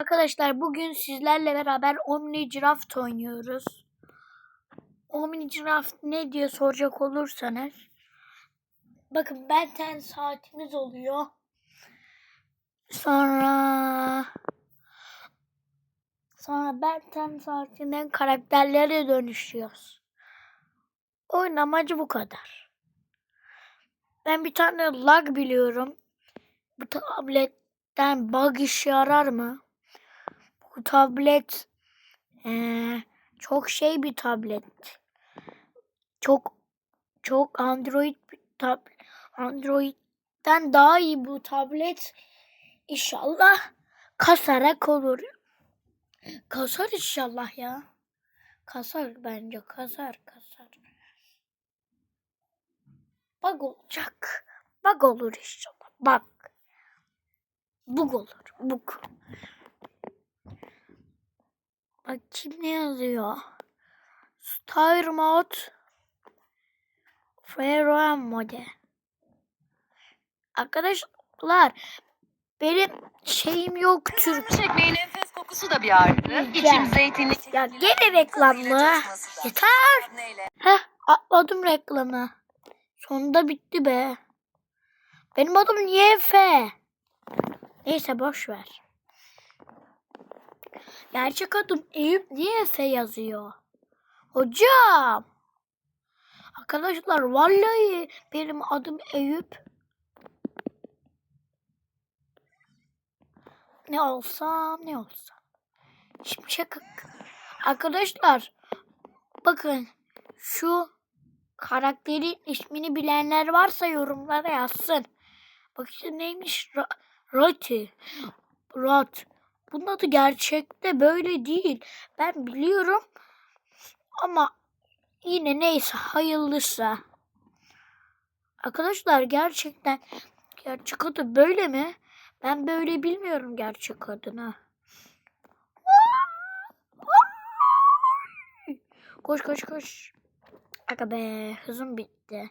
Arkadaşlar bugün sizlerle beraber Omni Draft oynuyoruz. Omni Draft ne diye soracak olursanız. Bakın benten saatimiz oluyor. Sonra sonra benten saatinden karakterlere dönüşüyoruz. Oyun amacı bu kadar. Ben bir tane lag biliyorum. Bu tabletten bug işe yarar mı? Bu tablet eee, çok şey bir tablet. Çok çok Android tab Android'den daha iyi bu tablet. İnşallah kasarak olur. Kasar inşallah ya. Kasar bence kasar kasar. Bug olacak. Bug olur inşallah. Bug. Bug olur. Bug. Bak kim ne yazıyor? Star Mode Ferro Mode Arkadaşlar benim şeyim yok Türk. Çekmeyin enfes kokusu da bir. Güzel. İçim zeytinlik. Ya gene reklam mı? Yeter. Heh atladım reklamı. Sonunda bitti be. Benim adım niye Efe? Neyse boş ver. Gerçek adım Eyüp niye Efe yazıyor? Hocam. Arkadaşlar vallahi benim adım Eyüp. Ne olsam ne olsam. Şimdi şaka. Arkadaşlar bakın şu karakterin ismini bilenler varsa yorumlara yazsın. Bak işte neymiş? Ra Roti. Rat. Bunun adı gerçekte böyle değil. Ben biliyorum. Ama yine neyse hayırlısı. Arkadaşlar gerçekten gerçek adı böyle mi? Ben böyle bilmiyorum gerçek adını. Koş koş koş. Aga be hızım bitti.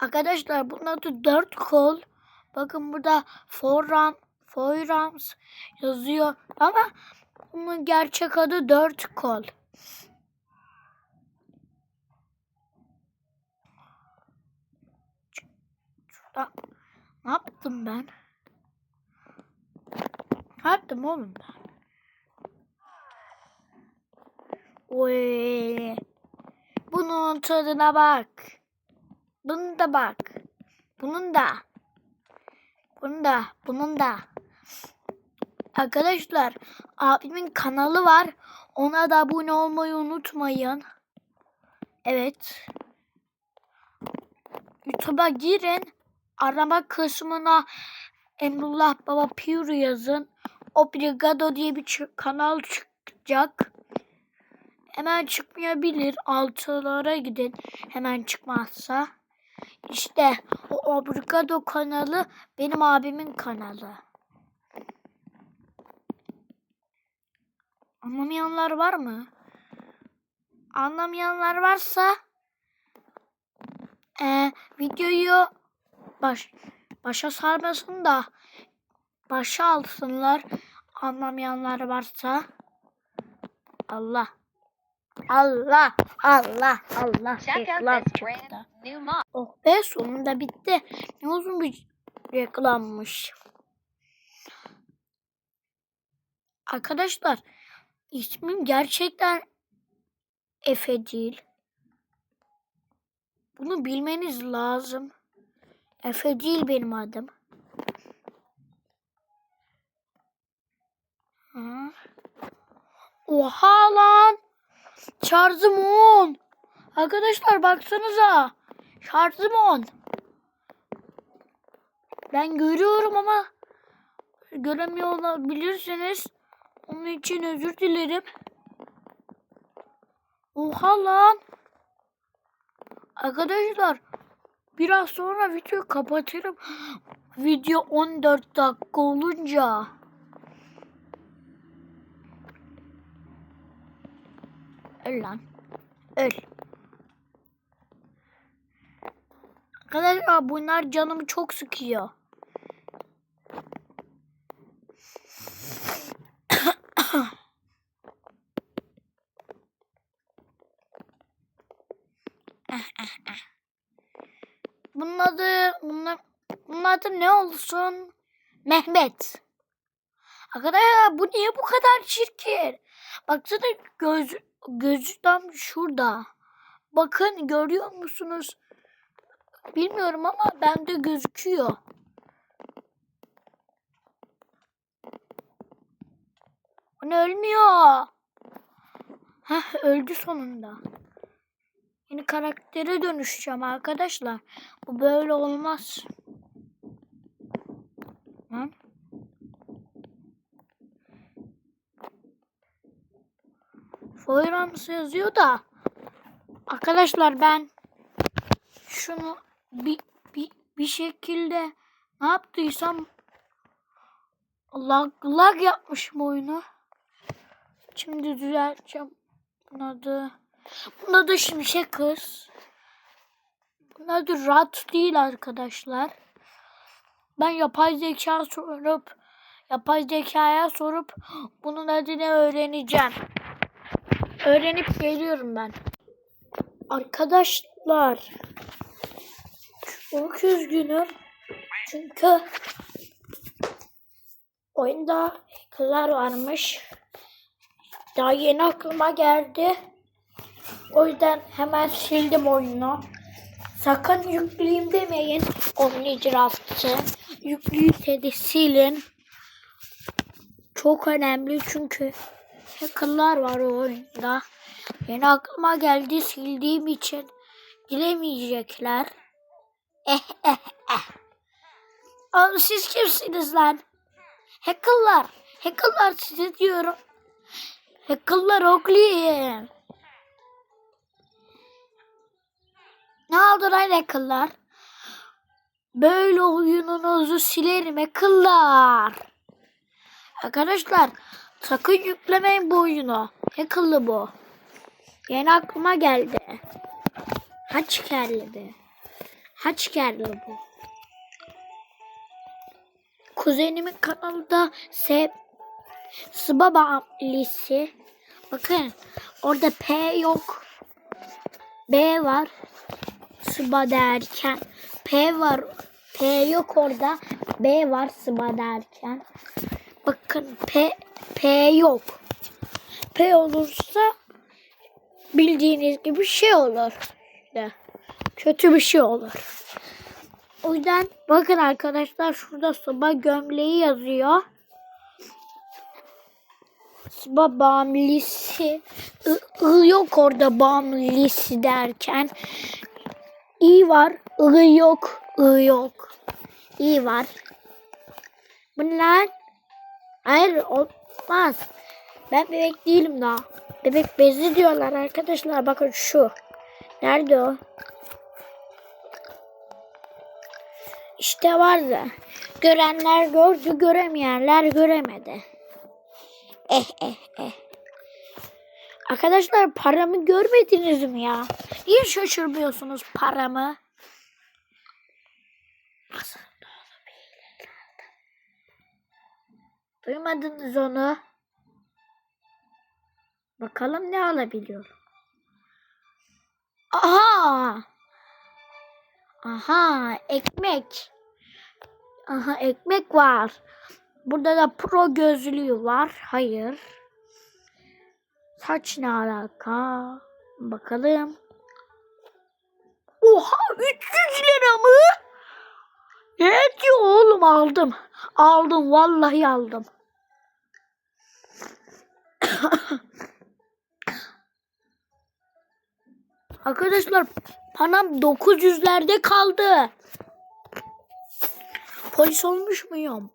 Arkadaşlar bunun dört kol. Bakın burada forum, forums yazıyor. Ama bunun gerçek adı dört kol. Ne yaptım ben? Ne yaptım oğlum ben? Oy. Bunun tadına bak. Bunu da bak. Bunun da. Bunun da. Bunun da. Arkadaşlar abimin kanalı var. Ona da abone olmayı unutmayın. Evet. YouTube'a girin. Arama kısmına Emrullah Baba Pure yazın. Obrigado diye bir kanal çıkacak. Hemen çıkmayabilir. Altılara gidin. Hemen çıkmazsa. İşte o Obrigado kanalı benim abimin kanalı. Anlamayanlar var mı? Anlamayanlar varsa eee, videoyu baş, başa sarmasın da başa alsınlar. Anlamayanlar varsa Allah. Allah, Allah, Allah. Reklam çıktı. Oh be sonunda bitti. Ne uzun bir reklammış. Arkadaşlar ismim gerçekten Efe değil. Bunu bilmeniz lazım. Efe değil benim adım. Ha. Oha lan. Şarjım 10. Arkadaşlar baksanıza. Şarjım 10. Ben görüyorum ama göremiyor olabilirsiniz. Onun için özür dilerim. Oha lan. Arkadaşlar biraz sonra videoyu kapatırım. Video 14 dakika olunca. Öl lan. Öl. Arkadaşlar bunlar canımı çok sıkıyor. Bunun adı, bunun, bunun adı ne olsun? Mehmet. Arkadaşlar bu niye bu kadar çirkin? Baksana göz, gözü tam şurada. Bakın görüyor musunuz? Bilmiyorum ama bende gözüküyor. Ne ölmüyor? Heh öldü sonunda. Yeni karaktere dönüşeceğim arkadaşlar. Bu böyle olmaz. Foyrams yazıyor da. Arkadaşlar ben şunu bir, bir, bir şekilde ne yaptıysam lag, lag yapmışım oyunu. Şimdi düzelteceğim. Bunun adı bunun adı Şimşek Kız. Bunun adı Rat değil arkadaşlar. Ben yapay zeka sorup yapay zekaya sorup bunun adını öğreneceğim. Öğrenip geliyorum ben. Arkadaşlar çok üzgünüm. Çünkü oyunda kızlar varmış. Daha yeni aklıma geldi. O yüzden hemen sildim oyunu. Sakın yükleyeyim demeyin. Omnidraft'ı. Yüklüyse de silin. Çok önemli çünkü hackerlar var o oyunda. Yeni aklıma geldi sildiğim için giremeyecekler. Eh eh eh. Abi siz kimsiniz lan? Hackerlar. Hackerlar size diyorum. Hackerlar okluyum. Ne oldu lan hackerlar? Böyle oyununuzu silerim hackerlar. Arkadaşlar sakın yüklemeyin bu oyunu. Hackerlı bu. Yeni aklıma geldi. Haçkerli de. Haçkerli bu. Kuzenimin kanalında se Sıbaba lisi. Bakın orada P yok. B var. Sıba derken. P var. P yok orada. B var sıba derken. Bakın P P yok. P olursa bildiğiniz gibi şey olur. İşte kötü bir şey olur. O yüzden bakın arkadaşlar şurada soba gömleği yazıyor. Soba bağımlısı. I, I yok orada bağımlısı derken. İ var. I yok. I yok. İ var. Bunlar hayır olmaz. Ben bebek değilim daha. Bebek bezi diyorlar arkadaşlar. Bakın şu. Nerede o? İşte vardı. Görenler gördü, göremeyenler göremedi. Eh eh eh. Arkadaşlar paramı görmediniz mi ya? Niye şaşırmıyorsunuz paramı? Nasıl Duymadınız onu. Bakalım ne alabiliyorum. Aha! Aha ekmek. Aha ekmek var. Burada da pro gözlüğü var. Hayır. Saç ne alaka? Bakalım. Oha 300 lira mı? Ne diyor oğlum aldım. Aldım vallahi aldım. Arkadaşlar param 900'lerde kaldı. Polis olmuş muyum?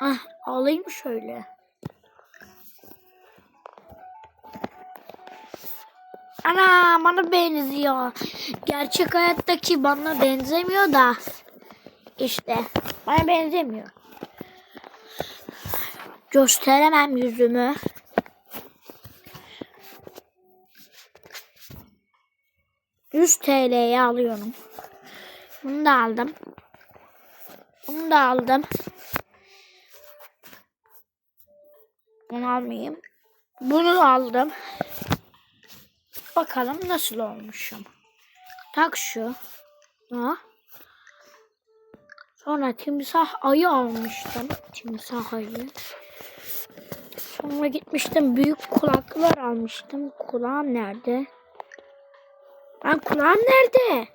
Ah, alayım şöyle. Ana bana benziyor. Gerçek hayattaki bana benzemiyor da. İşte bana benzemiyor. Gösteremem yüzümü. Yüz TL'ye alıyorum. Bunu da aldım. Bunu da aldım. Bunu almayayım. Bunu aldım. Bakalım nasıl olmuşum. Tak şu. Ha. Sonra timsah ayı almıştım. Timsah ayı. Sonra gitmiştim büyük kulaklar almıştım. Kulağım nerede? Ben kulağım nerede?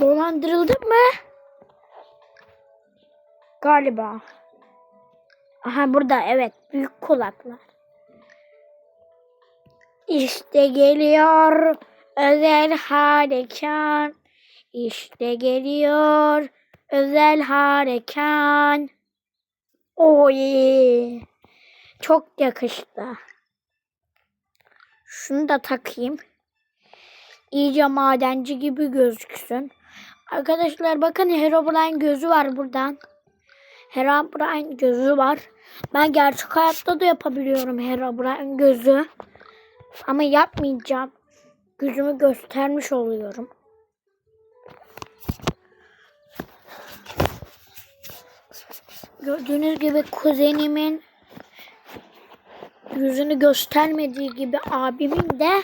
Dolandırıldım mı? Galiba. Aha burada evet büyük kulaklar. İşte geliyor özel harekan. İşte geliyor özel harekan. Oy. Çok yakıştı. Şunu da takayım. İyice madenci gibi gözüksün. Arkadaşlar bakın Herobrine gözü var buradan. Herobrine gözü var. Ben gerçek hayatta da yapabiliyorum Herobrine gözü. Ama yapmayacağım. Gözümü göstermiş oluyorum. Gördüğünüz gibi kuzenimin yüzünü göstermediği gibi abimin de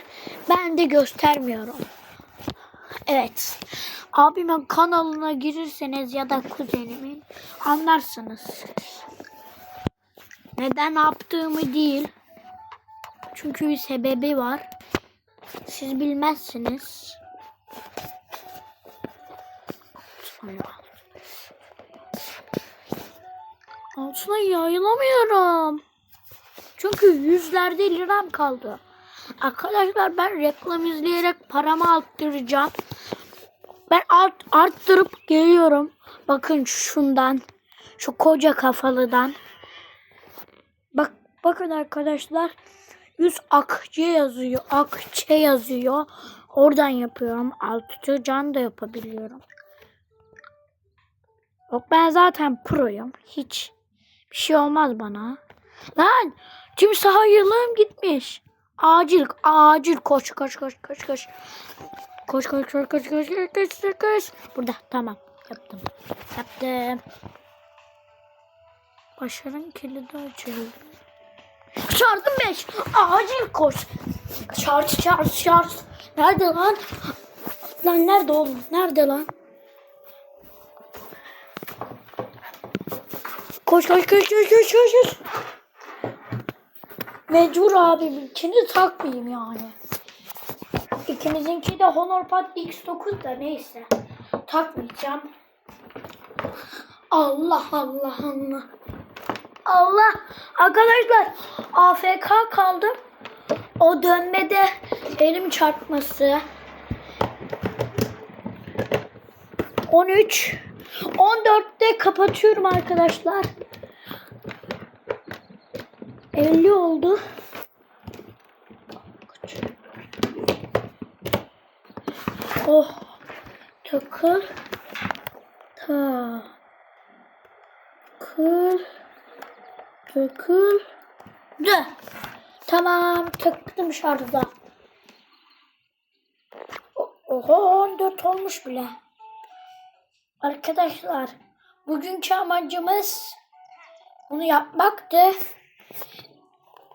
ben de göstermiyorum. Evet. Abimin kanalına girirseniz ya da kuzenimin anlarsınız. Neden yaptığımı değil. Çünkü bir sebebi var. Siz bilmezsiniz. Altına yayılamıyorum. Çünkü yüzlerde liram kaldı. Arkadaşlar ben reklam izleyerek paramı arttıracağım. Ben art, arttırıp geliyorum. Bakın şundan. Şu koca kafalıdan. Bak bakın arkadaşlar. 100 akçe yazıyor. Akçe yazıyor. Oradan yapıyorum. Altı can da yapabiliyorum. Yok ben zaten proyum. Hiç bir şey olmaz bana. Lan timsaha yılım gitmiş. Acil acil koş koş koş koş koş. Koş koş koş koş koş koş koş koş. Burada tamam yaptım. Yaptım. Başarın kilidi açıldı. Şartım 5. Acil koş. Şart şart şart. Nerede lan? Lan nerede oğlum? Nerede lan? Koş koş koş koş koş koş. koş. Mecbur abim. İkini takmayayım yani. İkinizinki de Honorpad X9 da neyse. Takmayacağım. Allah Allah Allah. Allah. Arkadaşlar AFK kaldım. O dönmede elim çarpması. 13 14'te kapatıyorum arkadaşlar. 50 oldu. Oh. Takıl. Ta. Takıl. Dö. Tamam taktım şarja. Oho 14 olmuş bile. Arkadaşlar bugünkü amacımız bunu yapmaktı.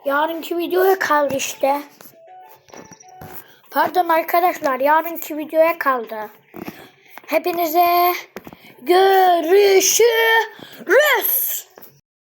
Yarınki videoya kaldı işte. Pardon arkadaşlar yarınki videoya kaldı. Hepinize görüşürüz.